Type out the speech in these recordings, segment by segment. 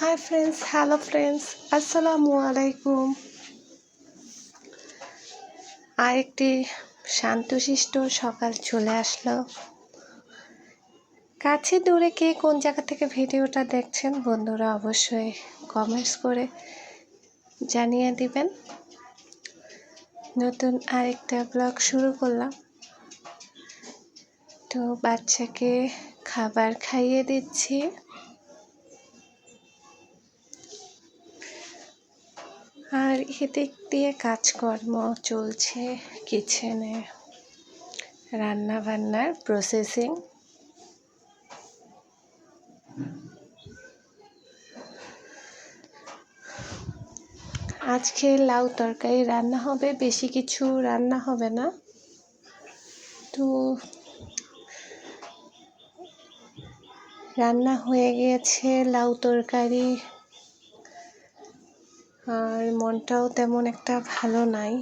Hi friends hello friends আসসালামু আলাইকুম আরেকটি শান্তশিষ্ট সকাল চলে আসলো। কাছে দূরে কে কোন জায়গা থেকে ভিডিওটা দেখছেন বন্ধুরা অবশ্যই কমেন্টস করে জানিয়ে দিবেন। নতুন আরেকটা ব্লগ শুরু করলাম। তো বাচ্চাকে খাবার খাইয়ে দিচ্ছি। আর এদিক দিয়ে কাজকর্ম চলছে কিচেনে। রান্না বান্নার প্রসেসিং আজকে লাউ তরকারি রান্না হবে, বেশি কিছু রান্না হবে না। তো রান্না হয়ে গিয়েছে লাউ তরকারি। আর মনটাও তেমন একটা ভালো নাই।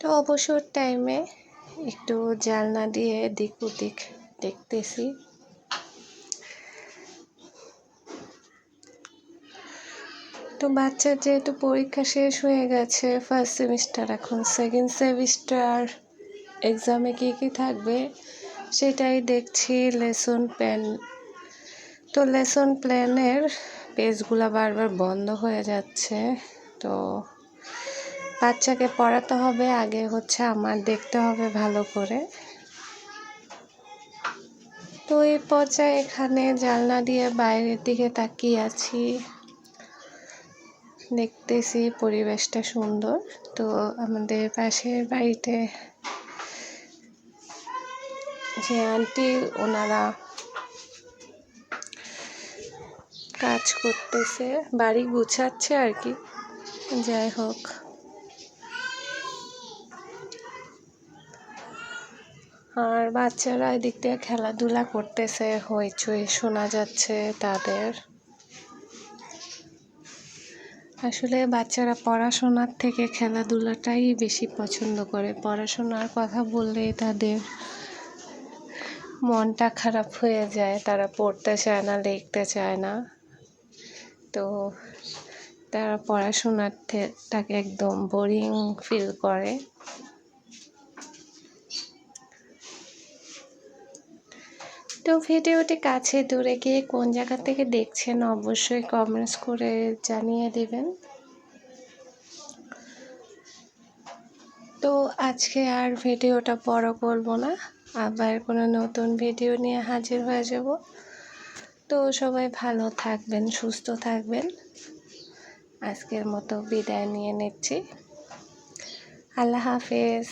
তো অবসর টাইমে একটু জালনা দিয়ে দিক ওদিক দেখতেছি। তো বাচ্চার যেহেতু পরীক্ষা শেষ হয়ে গেছে ফার্স্ট সেমিস্টার এখন সেকেন্ড সেমিস্টার এক্সামে কী কী থাকবে? সেটাই দেখছি লেসন প্ল্যান তো লেসন প্ল্যানের পেজগুলো বারবার বন্ধ হয়ে যাচ্ছে। তো বাচ্চাকে পড়াতে হবে, আগে হচ্ছে আমার দেখতে হবে ভালো করে। তো এই পর্যায়ে এখানে জানলা দিয়ে বাইরের দিকে তাকিয়ে আছি। দেখতেছি পরিবেশটা সুন্দর। তো আমাদের পাশের বাড়িতে যে আন্টি ওনারা কাজ করতেছে, বাড়ি গুছাচ্ছে আর কি। যাই হোক। আর বাচ্চারা এদিক দিয়ে খেলাধুলা করতেছে হইচই শোনা যাচ্ছে তাদের। আসলে বাচ্চারা পড়াশোনার থেকে খেলাধুলাটাই বেশি পছন্দ করে। পড়াশোনার কথা বললেই তাদের মনটা খারাপ হয়ে যায়, তারা পড়তে চায় না, লিখতে চায় না। তো তারা পড়াশোনার পড়াশোনাটাকে একদম বোরিং ফিল করে। তো ভিডিওটি কাছে দূরে গিয়ে কোন জায়গা থেকে দেখছেন অবশ্যই কমেন্টস করে জানিয়ে দেবেন। তো আজকে আর ভিডিওটা বড় করব না। আবার কোনো নতুন ভিডিও নিয়ে হাজির হয়ে যাব। তো সবাই ভালো থাকবেন, সুস্থ থাকবেন। আজকের মতো বিদায় নিয়ে নিচ্ছি। আল্লাহ হাফেজ।